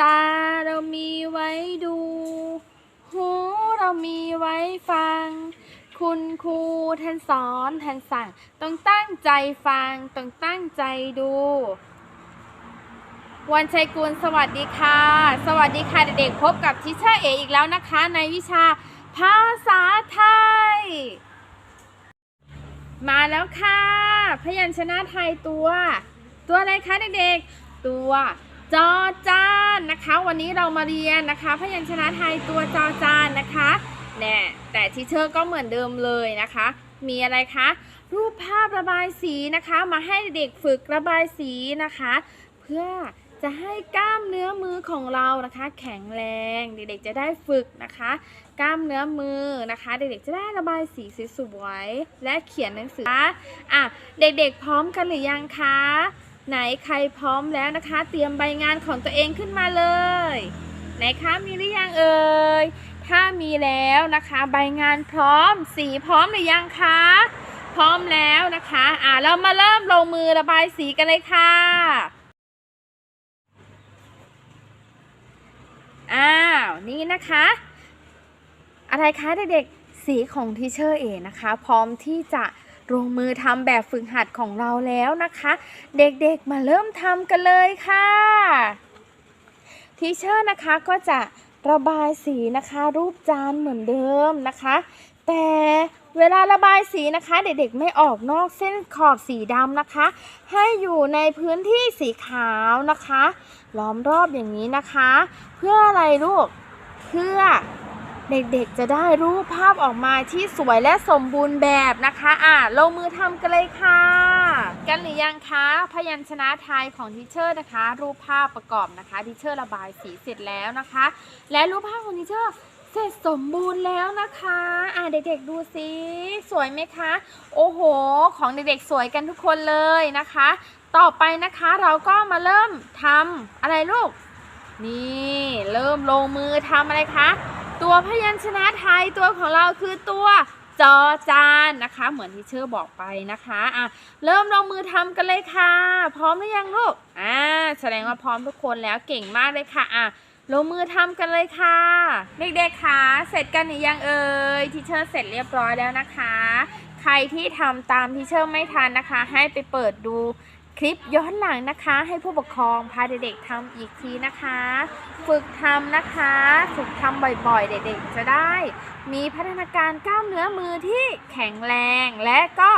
ตาเรามีไว้ดู หูเรามีไว้ฟัง คุณครูท่านสอนท่านสั่ง ต้องตั้งใจฟัง ต้องตั้งใจดู วันชัยกุลสวัสดีค่ะ สวัสดีค่ะเด็กๆพบกับทิชเชอร์เออีกแล้วนะคะ ในวิชาภาษาไทย มาแล้วค่ะ พยัญชนะไทยตัว ตัวอะไรคะเด็กๆ ตัว จอจานนะคะ วันนี้เรามาเรียนนะคะ พยัญชนะไทยตัวจอจานนะคะแน่แต่ทิเชอร์ก็เหมือนเดิมเลยนะคะ มีอะไรคะ รูปภาพระบายสีนะคะ มาให้เด็กฝึกระบายสีนะคะ เพื่อจะให้กล้ามเนื้อมือของเรานะคะ แข็งแรงเด็กๆจะได้ฝึกนะคะ กล้ามเนื้อมือนะคะ เด็กๆจะได้ระบายสีสวยๆและเขียนหนังสืออะเด็กๆพร้อมกันหรือยังคะ ไหนใครพร้อมแล้วนะคะ เตรียมใบงานของตัวเองขึ้นมาเลย ไหนคะมีหรือยังเอ่ยถ้ามีแล้วนะคะ ใบงานพร้อม สีพร้อมหรือยังคะ พร้อมแล้วนะคะ อะเรามาเริ่มลงมือระบายสีกันเลยค่ะอ้าวนี่นะคะ อะไรคะเด็กๆสีของทีเชอร์เอนะคะ พร้อมที่จะ ลงมือทำแบบฝึกหัดของเราแล้วนะคะ เด็กๆมาเริ่มทำกันเลยค่ะทีเชอร์นะคะก็จะระบายสีนะคะ รูปจานเหมือนเดิมนะคะ แต่เวลาระบายสีนะคะ เด็กๆไม่ออกนอกเส้นขอบสีดำนะคะ ให้อยู่ในพื้นที่สีขาวนะคะล้อมรอบอย่างนี้นะคะ เพื่ออะไรลูกเพื่อ เด็กๆจะได้รูปภาพออกมาที่สวยและสมบูรณ์แบบนะคะ อะลงมือทำกันเลยค่ะ กันหรือยังคะ พยัญชนะไทยของทิเชอร์นะคะ รูปภาพประกอบนะคะทิเชอร์ระบายสีเสร็จแล้วนะคะ และรูปภาพของทิเชอร์เสร็จสมบูรณ์แล้วนะคะ อะเด็กๆดูสิสวยไหมคะ โอ้โห ของเด็กๆสวยกันทุกคนเลยนะคะ ต่อไปนะคะเราก็มาเริ่มทำอะไรลูก นี่ เริ่มลงมือทำอะไรคะ ตัวพยัญชนะไทยตัวของเราคือตัวจอจานนะคะ เหมือนที่เชอร์บอกไปนะคะอะเริ่มลงมือทำกันเลยค่ะ พร้อมหรือยังลูกอ่าแสดงว่าพร้อมทุกคนแล้วเก่งมากเลยค่ะอะลงมือทำกันเลยค่ะ เด็กๆค่ะเสร็จกันหรือยังเอ่ยที่เชอร์เสร็จเรียบร้อยแล้วนะคะ ใครที่ทำตามที่เชอร์ไม่ทันนะคะ ให้ไปเปิดดู คลิปย้อนหลังนะคะ ให้ผู้ปกครองพาเด็กๆทำอีกทีนะคะ ฝึกทำนะคะ ฝึกทำบ่อยๆ เด็กๆ จะได้ มีพัฒนาการกล้ามเนื้อมือที่แข็งแรงและก็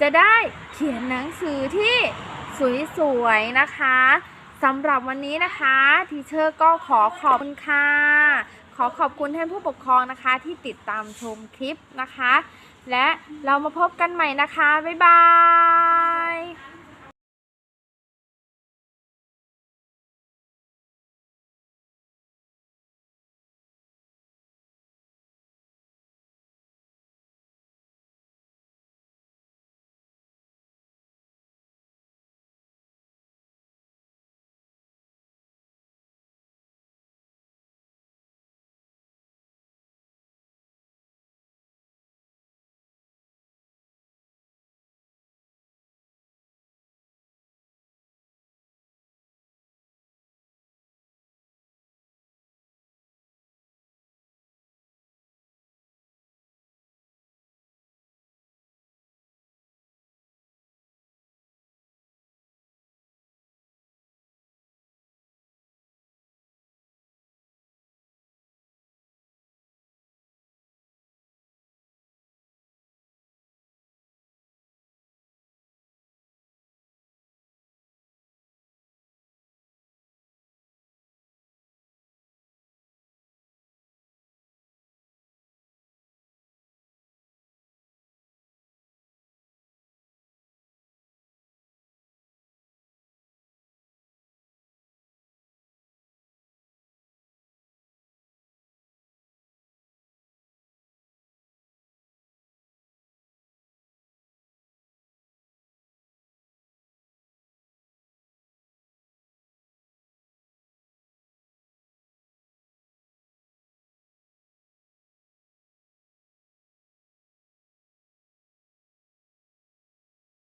จะได้เขียนหนังสือที่สวยๆนะคะสำหรับวันนี้นะคะทีเชอร์ก็ขอขอบคุณค่ะ ขอขอบคุณท่านผู้ปกครองนะคะที่ติดตามชมคลิปนะคะ และเรามาพบกันใหม่นะคะ บ๊ายบาย